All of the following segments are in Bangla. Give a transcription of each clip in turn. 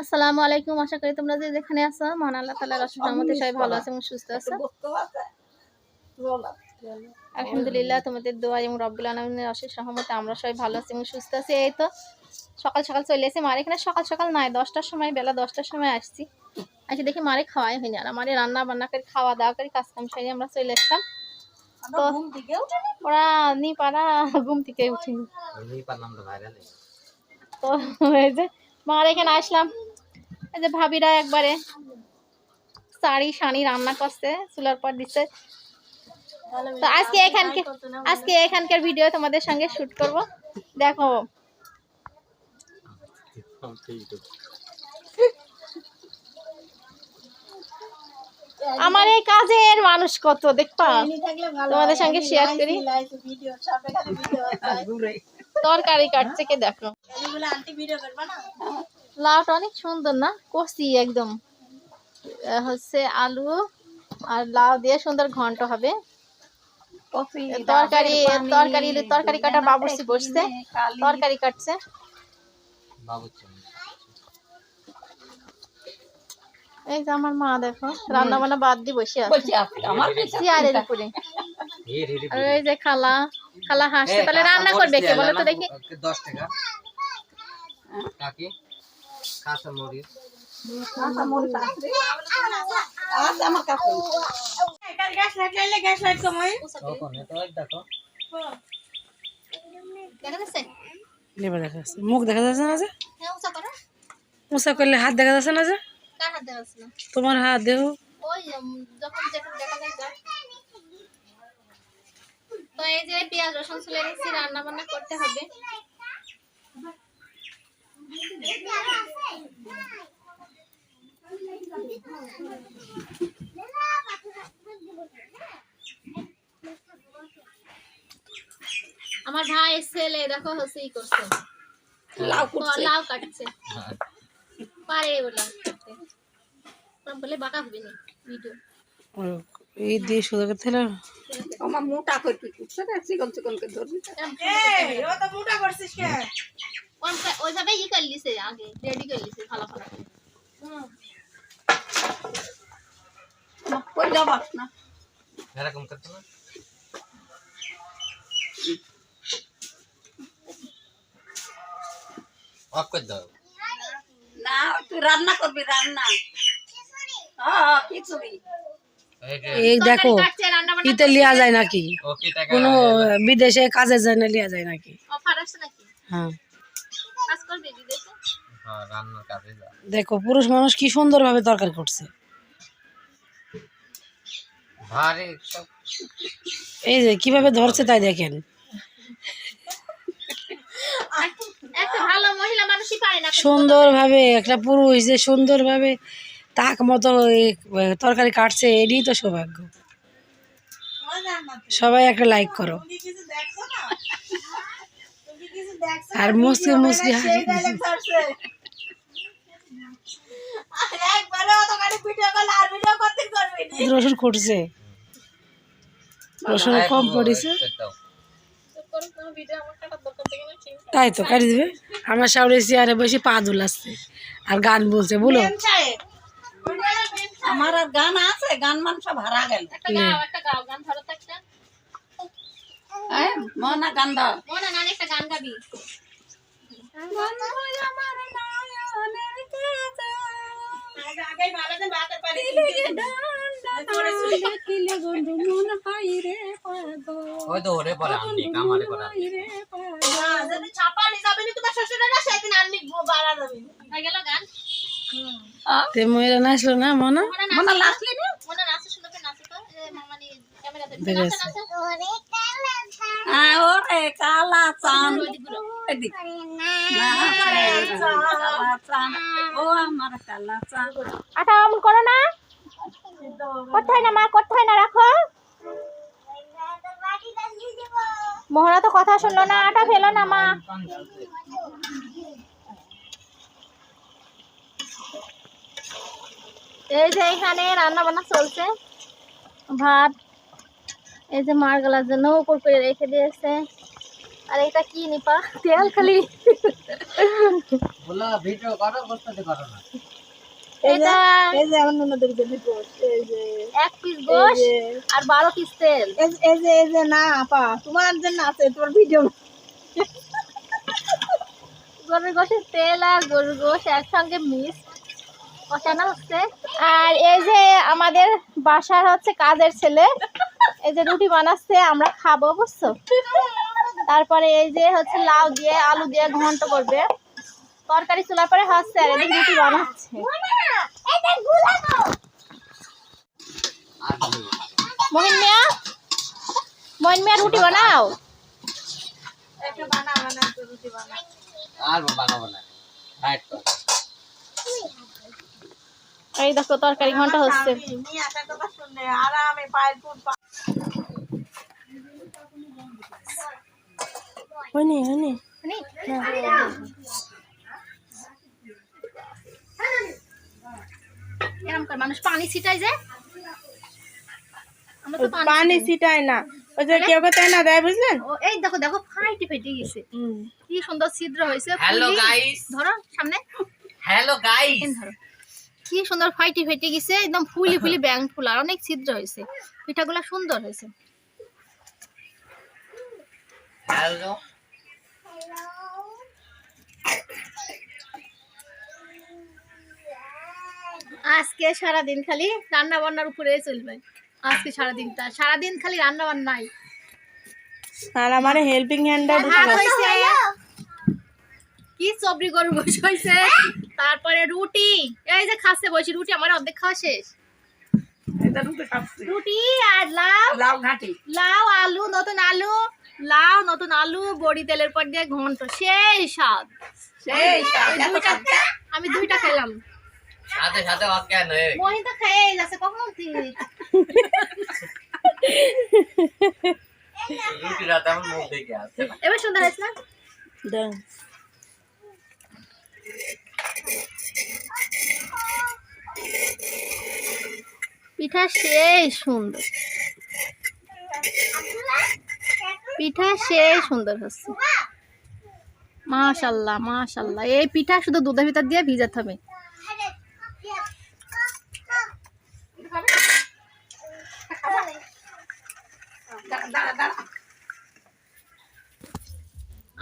আসসালামু আলাইকুম আশা করি তোমরা যে যেখানে আছো মহান আল্লাহ তাআলার রহমতে সবাই ভালো আছে এবং সুস্থ আছে। আলহামদুলিল্লাহ তোমাদের দোয়া এবং রব্বুল আলমিনের অশেষ রহমতে আমরা সবাই ভালো আছি এবং সুস্থ আছি। এই তো সকাল সকাল চলে এসেছি। মার এখানে সকাল সকাল নয় দশটার সময় বেলা দশটার সময় আসছি। আসি দেখি মারে খাওয়াই হয়নি। আর মারে রান্না বান্না করে খাওয়া দাওয়া করে কাজ কাম সেরে আমরা চলে এসলাম উঠে ওরা নি পারা ঘুম থেকে উঠিনি। তো ভাইরাল তো এই যে মার এখানে আসলাম। এই যে ভাবিরা একবারে শাড়ি শাড়ি রান্না করছে চুলার পর দিচ্ছে। তো আজকে এখানকে আজকে এখানকার ভিডিও তোমাদের সঙ্গে শুট করব। দেখো। আমার এই কাজের মানুষ কত দেখবা? তোমাদের সঙ্গে শেয়ার করি। তরকারি কাটছে কে দেখো? লাউটা অনেক সুন্দর না? কষি একদম। হচ্ছে আলু আর লাউ দিয়ে সুন্দর ঘন্ট হবে। তরকারি তরকারি তরকারি কাটা বাবুর্চি বসছে। তরকারি কাটছে। এই যে আমার মা দেখো রান্না বান্না বাদ দিয়ে বসে আছে। চেয়ারের উপরে আর ওই যে খালা খালা হাসছে তাহলে রান্না করবে কে? বলো তো দেখি। দশ টাকা। মুখ দেখা যাচ্ছে না যে? হ্যাঁ উঁচা করলে হাত দেখা যাচ্ছে না যে? তোমার হাত দেহ। ওই উম, যখন যেটা দেখা যায় যা। তো এই যে পেঁয়াজ রসুন চলে গেছি রান্না বান্না করতে হবে। আমার ভাই ছেলে দেখো হচ্ছে ই করছে। লাউ লাউ কাটছে। পারে বলে। বলে বাঁকা হবে না ভিডিও এই দিয়ে করতে হলো? আমার মোটা কি রে চিকন চিকন করে ধরবি ওইভাবে ই করে লিছে আগে রেডি করে লিছে ভালো ভালো করে। কই যাবাস না। এরকম করতে না? অফ করে দাও। না তুই রান্না করবি রান্না। এই দেখো ইতে লিয়া যায় নাকি? কোনো বিদেশে কাজে যায় না লিয়া যায় নাকি? অফার আছে নাকি? হ্যাঁ। কাজ করবে বিদেশে? হ্যাঁ দেখো পুরুষ মানুষ কি সুন্দর ভাবে তরকারি করছে? এই যে কীভাবে ধরছে তাই দেখেন। একটা ভালো মহিলা মানুষই পারে না। সুন্দর ভাবে একটা পুরুষ যে সুন্দর ভাবে তাক মতো তরকারি কাটছে, এটাই তো সৌভাগ্য। সবাই একটা লাইক করো। আর মুসকি মুসকি রসুন খুঁটছে রসুন কম পড়েছে। তাই তো, কাটি দিবে। আমার সামনে চেয়ারে বসে পা দুলাচ্ছে আর গান বলছে, বলো। আমার আর গান আছে গান মান সব হারা গেল। একটা গাও একটা গাও গান ধরো তো একটা। হ্যাঁ মনা গান দাও মনে নানি একটা গান গাবি। ওই তো ওরে পরে আমি কামারে করা হয়ে গেল গান? তে মহিলা নাচলো না মনে? মনে মনা নাচ না? মনে নাচে নাচে তো। এ মামানি ক্যামেরাতে নাচে হ্যাঁ ওরে কালা এদিক কালা চান ও আমার কালা চান আটা অমন করো না। হয় না মা হয় না রাখো। মোহরা তো কথা শুনলো না আটা ফেলো না মা। এই যে এখানে রান্না বান্না চলছে। ভাত এই যে মার গলার জন্য উপর করে রেখে দিয়েছে। আর এটা কি নিপা? তেল খালি। বলো ভিডিও করো বসতে করো না। এটা এই যে আমার ননদের রিপোর্ট এই যে। এক পিস গোশ আর বারো পিস তেল। এই যে- এই যে এই যে না আপা তোমার জন্য আছে তোমার ভিডিও। গরুর গোশের তেল আর গরুর গোশ একসঙ্গে মিক্স আর এই যে আমাদের বাসার হচ্ছে কাজের ছেলে এই যে রুটি বানাচ্ছে আমরা খাব বুঝছ? তারপরে এই যে হচ্ছে লাউ দিয়ে আলু দিয়ে ঘন্ট করবে। তরকারি চুলার পরে হচ্ছে আর এদিকে রুটি বানাচ্ছে। মহিন মিয়া? মহিন মিয়া রুটি বানাও? আর বানাবো না। এই দেখো তরকারি ঘণ্টা হচ্ছে। হয়নি এরকম মানুষ পানি ছিটাই যে। পানি পানি ছিটায় না। ওই যে কেউ কেউ তাই না দেয় বুঝলেন? এই দেখো দেখো ফাইটে ফেটে গেছে। কি সুন্দর ছিদ্র হয়েছে হ্যালো। গাইস ধরো সামনে। হ্যালো গাইস ধরো। কি সুন্দর ফাইটি ফেটে গেছে একদম ফুলি ফুলি ব্যাং ফুল আর অনেক ছিদ্র হয়েছে। পিঠাগুলো সুন্দর হয়েছে। আজকে সারা দিন খালি রান্না বান্নার উপরে চলবে। আজকে সারা দিনটা সারাদিন খালি রান্না বান্নাই আর আমার হেল্পিং হ্যান্ডটা কি চবরি গরু বসে হয়েছে। তারপরে এই যে খাচ্ছে বসে রুটি আমার অর্ধেক খাওয়া শেষ। রুটি আর লাউ। লাউ ঘাটি। লাউ আলু নতুন আলু। লাউ নতুন আলু বড়ি তেলের পর দিয়ে ঘন্ট। সেই স্বাদ। আমি দুইটা খেলাম। সাথে সাথে অজ্ঞান হয়ে মহিন তো যাচ্ছে কখন তুই এবার সুন্দর না? পিঠা সেই সুন্দর। পিঠা সেই সুন্দর হচ্ছে। মাশাল্লাহ মাশাল্লাহ। এই পিঠা শুধু দুধের ভিতর দিয়ে ভিজাতে হবে।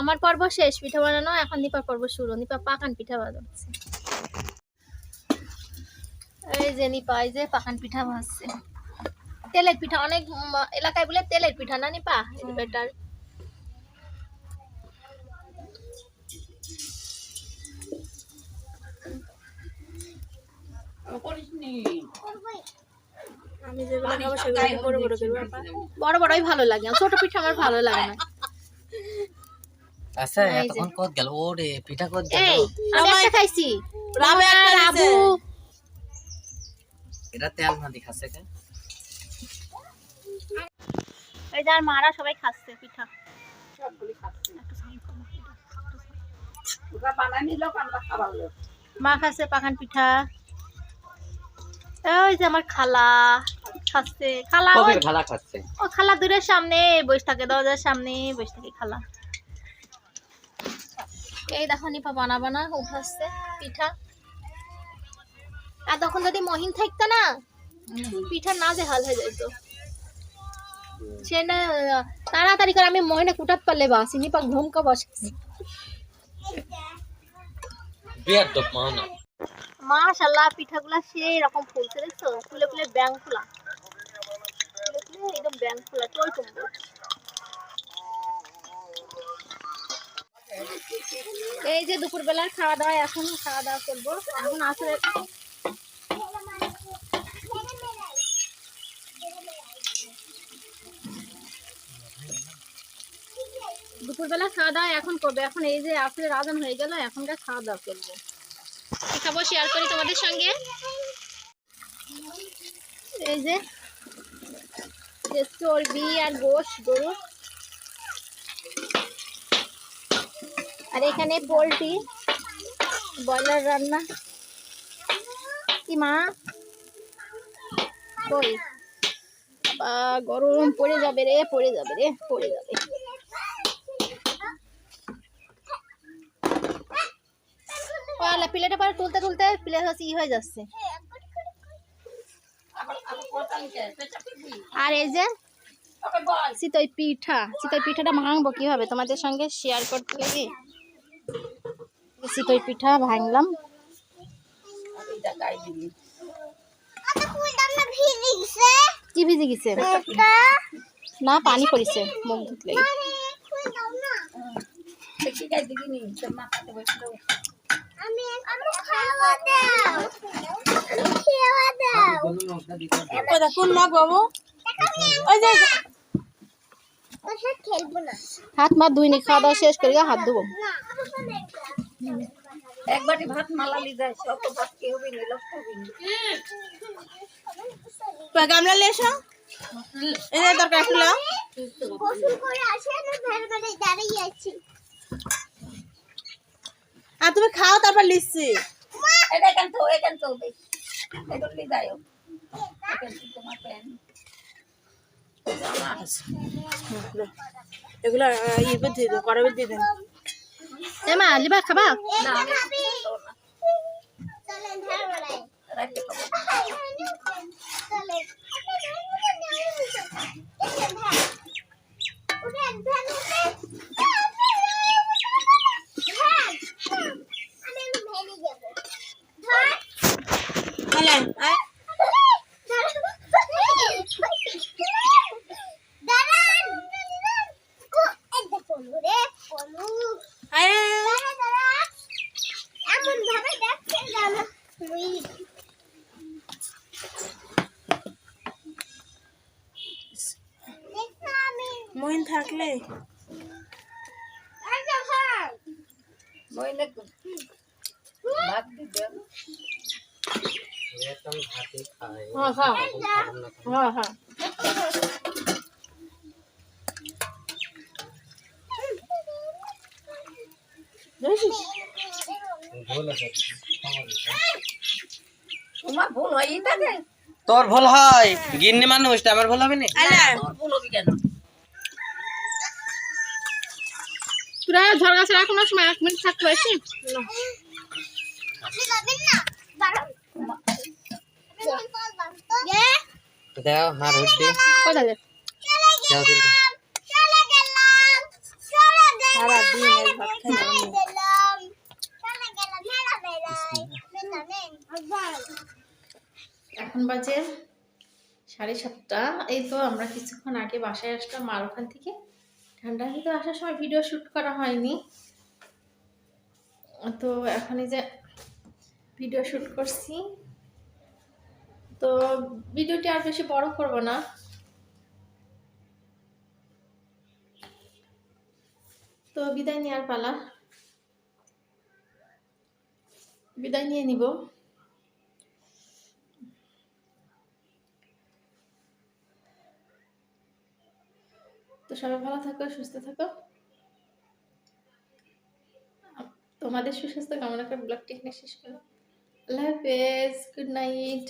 আমার পর্ব শেষ, পিঠা বানানো এখন নিপার পর্ব শুরু। নিপা পাকান পিঠা বানাচ্ছে। এই যে নিপা এই যে পাকান পিঠা ভাজছে। তেলের পিঠা অনেক এলাকায় বলে তেলের পিঠা না নিপা? বেটার। বড় বড়ই ভালো লাগে ছোট পিঠা আমার ভালো লাগে না। আচ্ছা এতক্ষণ কত গেল? ওরে পিঠা কত গেল? আমি একটা খাইছি। রাবে আবু এটা তেল খাচ্ছে কে? এই যে আর মারা সবাই খাচ্ছে পিঠা। মা খাচ্ছে পাখান পিঠা। ওই যে আমার খালা খাচ্ছে। খালা ওই- খালা খাচ্ছে? ও খালা দূরের সামনে বসে থাকে দরজার সামনে বসে থাকে খালা। এই দেখো নিপা বানা বানা উঠাচ্ছে পিঠা। আর তখন যদি মহিন থাকতো না পিঠা না যে হাল হয়ে যেত সে না তাড়াতাড়ি করে আমি মহিনা কুটাত পারলে বাসি নিপা ঘুমকা বসেছি বিয়ার দপ পিঠাগুলা সেই রকম ফুলছে দেখছ? ফুলে ফুলে ব্যাং ফুলা। ফুলে ফুলে একদম ব্যাং ফুলা টই টুম্বর এই যে দুপুরবেলার খাওয়া দাওয়া এখন খাওয়া দাওয়া করব। এখন আসলে দুপুরবেলা খাওয়া দাওয়া এখন করব। এখন এই যে আসলে রাজন হয়ে গেল এখনকার খাওয়া দাওয়া করব। খাব শেয়ার করি তোমাদের সঙ্গে? এই যে চর্বি আর গোশ গরু। আর এখানে পোলট্রি ব্রয়লার রান্না। কি মা? কই? গরম পড়ে যাবে রে পড়ে যাবে রে পড়ে যাবে। পরে তুলতে তুলতে প্লেট হচ্ছে, ই হয়ে যাচ্ছে। আর এই যে, চিতই পিঠা, চিতই পিঠাটা ভাঙবো কীভাবে? তোমাদের সঙ্গে শেয়ার করতে লাগে চিতই পিঠা ভাঙলাম। কি ভিজে গেছে? না, পানি পড়িছে, মুখ ধুতলে কোন মা বাবু। ওই যে ওর সাথে খেলব না। হাত খাওয়া দাওয়া শেষ করে হাত ধুবো। এক বাটি ভাত মালালি যায় সব ভাত কেউ বিনি লক্ষ বিনি গামলা লেসো এই দরকার ছিল করে আসে না ভের ভেরে দাঁড়িয়ে আছি। আর তুমি খাও তারপর লিখছি। এটা এখান তো এখান তো বেশ এগুলো লি যায় এখান তো তোমার প্যান এগুলো ইয়ে দিয়ে দেন কড়াই দিয়ে দেন এ মা লিবা খাবা? না চলেন ভের ভেরে রাখতে পাবো চলেন উঠেন ভ্যান উঠেন আমি ভ্যানে যাব ধর হ্যাঁ দাঁড়ান ও এই দেখো রে পলু দাঁড়া দাঁড়া এমন ভাবে দেখছে যেন তুই দেখো আমি মহিন থাকলে এই যে ভাই মই না ভাত দিতে একদম ভাতে খাই হ্যাঁ হ্যাঁ খাব না খাব। হ্যাঁ হ্যাঁ ভুল আছে তোমার ভুল থাকে তোর ভুল হয়। গিন্নি মানুষ আমার ভুল হবে না? ভুল হবে কেন? তোরা ঝড় গাছে রাখুন সময় এক মিনিট থাকতে পারছি। দাও হার কোথায় যাও দিন এখন বাজে সাড়ে সাতটা। এই তো আমরা কিছুক্ষণ আগে বাসায় আসলাম মার ওখান থেকে। ঠান্ডার ভিতরে আসার সময় ভিডিও শ্যুট করা হয়নি। তো এখন এই যে ভিডিও শ্যুট করছি। তো ভিডিওটি আর বেশি বড় করব না। তো বিদায় নেওয়ার পালা। বিদায় নিয়ে নিব। সবাই ভালো থাকো, সুস্থ থাকো। তোমাদের সুস্বাস্থ্য কামনা করে ব্লগটি এখানে শেষ করো আল্লাহ হাফেজ গুড নাইট